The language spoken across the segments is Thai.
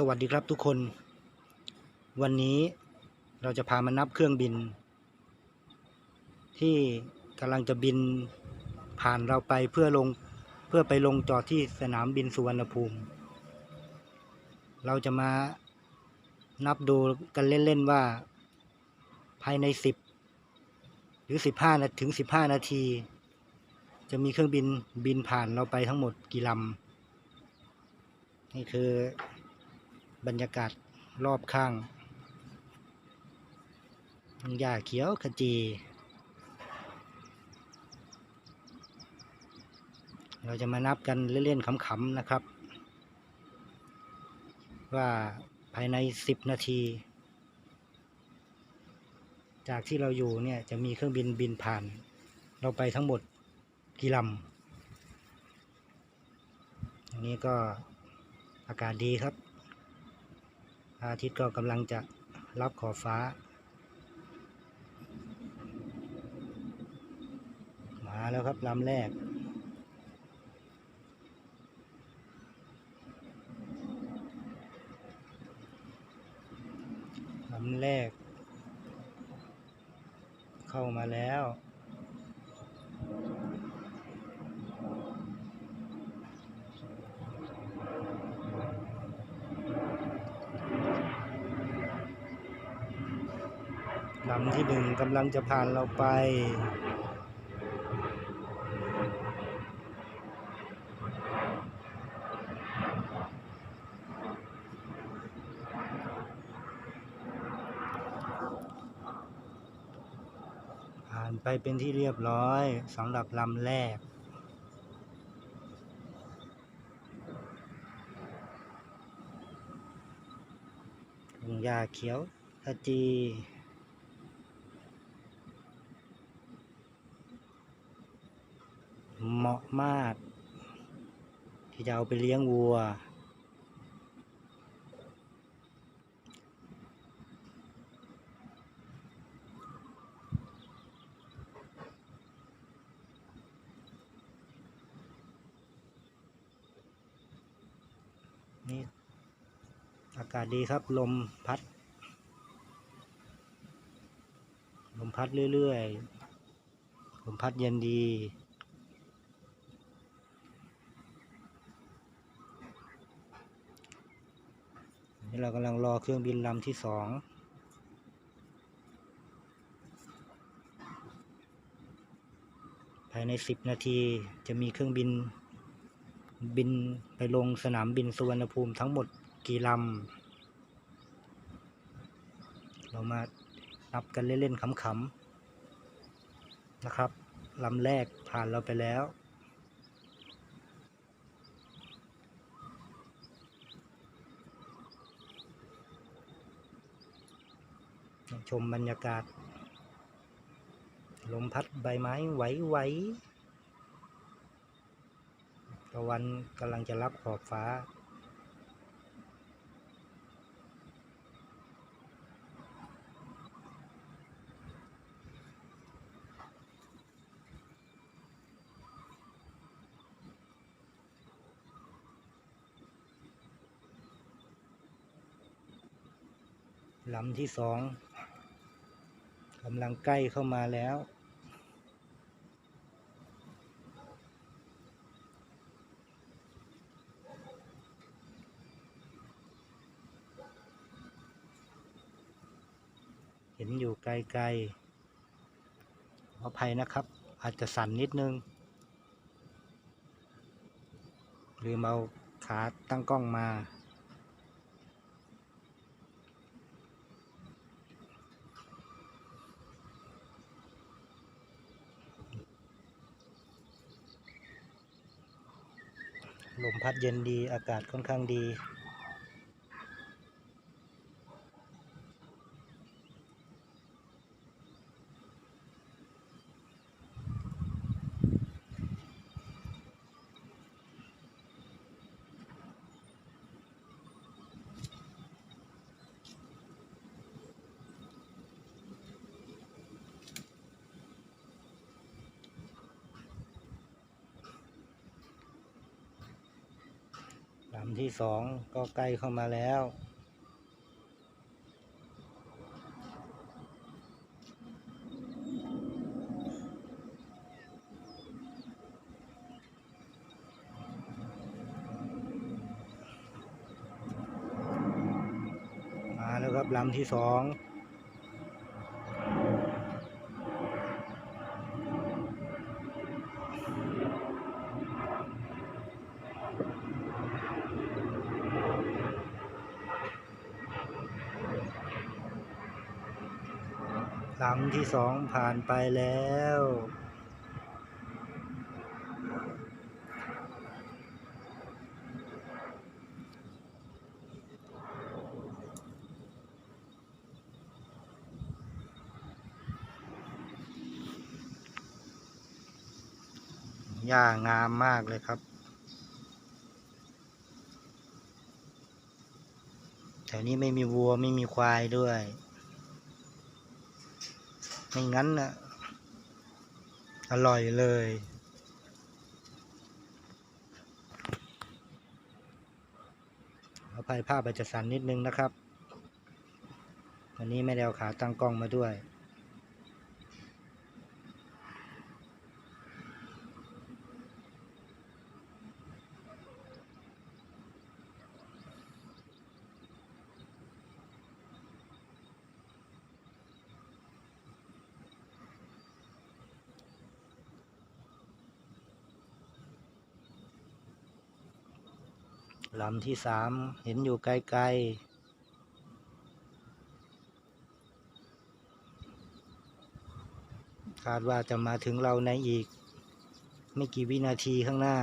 สวัสดีครับทุกคน วันนี้เราจะพามานับเครื่องบิน ที่กำลังจะบินผ่านเราไปเพื่อลงเพื่อไปลงจอดที่สนามบินสุวรรณภูมิ เราจะมานับดูกันเล่น ๆ ว่า ภายในสิบหรือสิบห้านาถึงสิบห้านาที จะมีเครื่องบินบินผ่านเราไปทั้งหมดกี่ลำนี่คือ บรรยากาศรอบข้างหญ้าเขียวขจีเราจะมานับกันเล่นๆขำๆนะครับ ว่าภายในสิบนาที จากที่เราอยู่เนี่ยจะมีเครื่องบินบินผ่าน เราไปทั้งหมดกี่ลำอันนี้ก็อากาศดีครับ พระอาทิตย์ก็กำลังจะรับขอบฟ้า มาแล้วครับลำแรก ลำแรก เข้ามาแล้ว ลำที่หนึ่งกำลังจะผ่านเราไป ผ่านไปเป็นที่เรียบร้อยสำหรับลำแรกทุ่งหญ้าเขียวขจี เห มาก ที่จะเอาไปเลี้ยงวัว นี่อากาศดีครับ ลมพัด ลมพัดเรื่อยๆ ลมพัดเย็นดี นี่เรากำลังรอเครื่องบินลำที่สองภายในสิบนาทีจะมีเครื่องบินบินไปลงสนามบินสุวรรณภูมิทั้งหมดกี่ลำ เรามานับกันเล่นๆขำๆนะครับลำแรกผ่านเราไปแล้ว ชมบรรยากาศ ลมพัดใบไม้ไหวๆตะวันกำลังจะรับขอบฟ้าลำที่สอง กำลังใกล้เข้ามาแล้ว เห็นอยู่ไกลๆขออภัยนะครับ อาจจะสั่นนิดนึง ลืมเอาขาตั้งกล้องมา ลมพัดเย็นดีอากาศค่อนข้างดี ลำที่สองก็ใกล้เข้ามาแล้ว มาแล้วครับลำที่สอง ลำที่สองผ่านไปแล้ว หญ้างามมากเลยครับแถวนี้ไม่มีวัวไม่มีควายด้วย ไม่งั้นนะอร่อยเลยเอาภายภาพอาจจะสั่นนิดนึงนะครับ วันนี้ไม่ได้เอาขาตั้งกล้องมาด้วย ลำที่สามเห็นอยู่ไกลๆ คาดว่าจะมาถึงเราในอีก ไม่กี่วินาทีข้างหน้า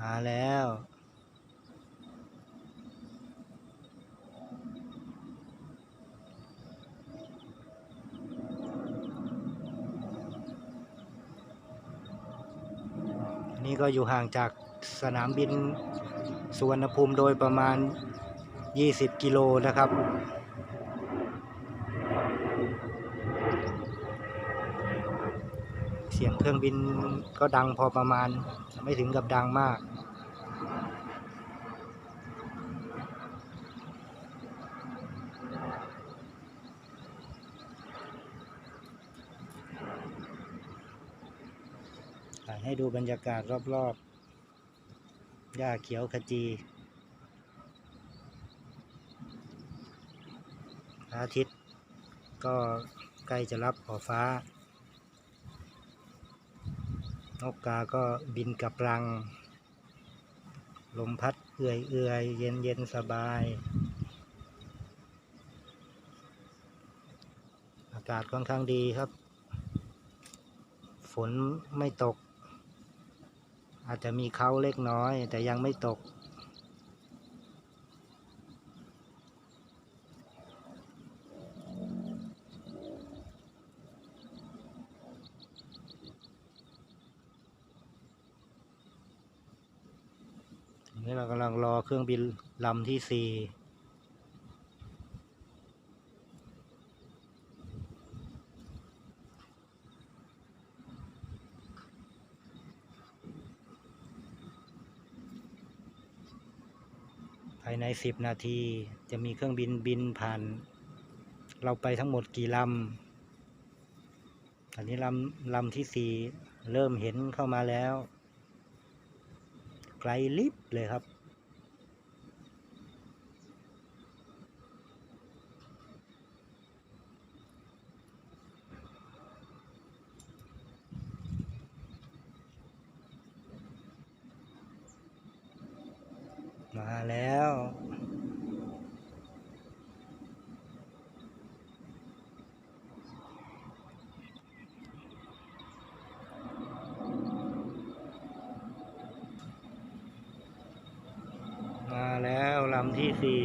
มาแล้ว นี่ก็อยู่ห่างจากสนามบินสุวรรณภูมิโดยประมาณ 20 กิโลนะครับ เสียงเครื่องบินก็ดังพอประมาณ ไม่ถึงกับดังมาก ให้ดูบรรยากาศรอบๆ หญ้าเขียวขจีพระอาทิตย์ ก็ใกล้จะรับขอบฟ้า นกกาก็บินกับรัง ลมพัดเอื่อยเอื่อยเย็นเย็นสบาย อากาศค่อนข้างดีครับ ฝนไม่ตก อาจจะมีเขาเล็กน้อย แต่ยังไม่ตกทีนี้เรากำลังรอเครื่องบินลำที่สี่ ในสิบนาที จะมีเครื่องบินบินผ่าน เราไปทั้งหมดกี่ลำอันนี้ลำลำที่สี่เริ่มเห็นเข้ามาแล้ว ไกลลิบเลยครับำที่สี่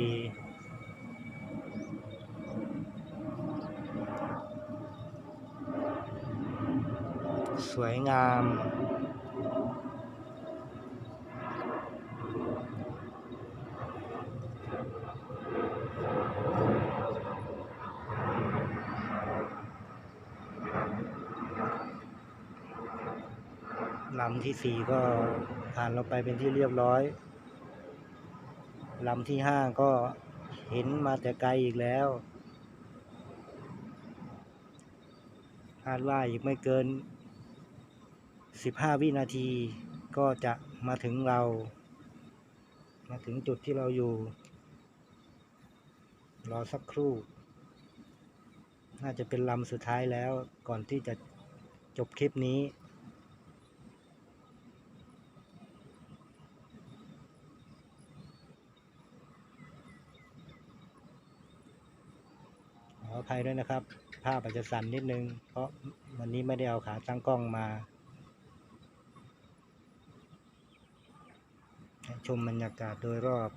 สวยงาม ลำที่สี่ก็ผ่านเราไปเป็นที่เรียบร้อย ลำที่ห้าก็เห็นมาแต่ไกลอีกแล้วคาดว่าอีกไม่เกินสิบห้าวินาทีก็จะมาถึงเรา มาถึงจุดที่เราอยู่ รอสักครู่ น่าจะเป็นลำสุดท้ายแล้วก่อนที่จะจบคลิปนี้ ภัยด้วยนะครับ ภาพอาจจะสั่นนิดนึง เพราะวันนี้ไม่ได้เอาขาตั้งกล้องมา ชมบรรยากาศโดยรอบ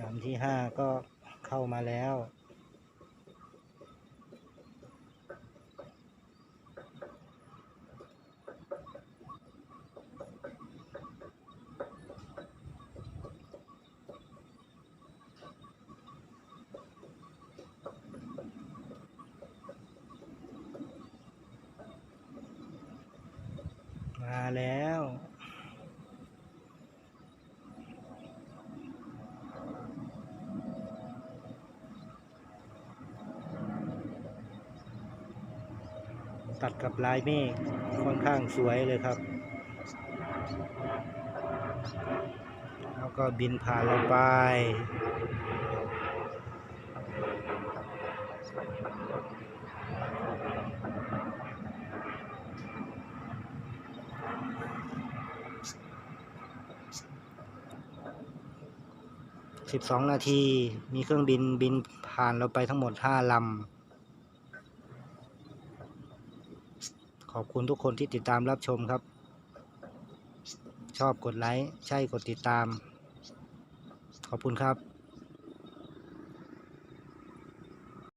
ลำที่ห้าก็เข้ามาแล้ว มาแล้ว ตัดกับลายเมฆค่อนข้างสวยเลยครับ แล้วก็บินผ่านเราไปสิบสองนาทีมีเครื่องบินบินผ่านเราไปทั้งหมดห้าลำ ขอบคุณทุกคนที่ติดตามรับชมครับ ชอบกดไลค์ ใช่กดติดตาม ขอบคุณครับ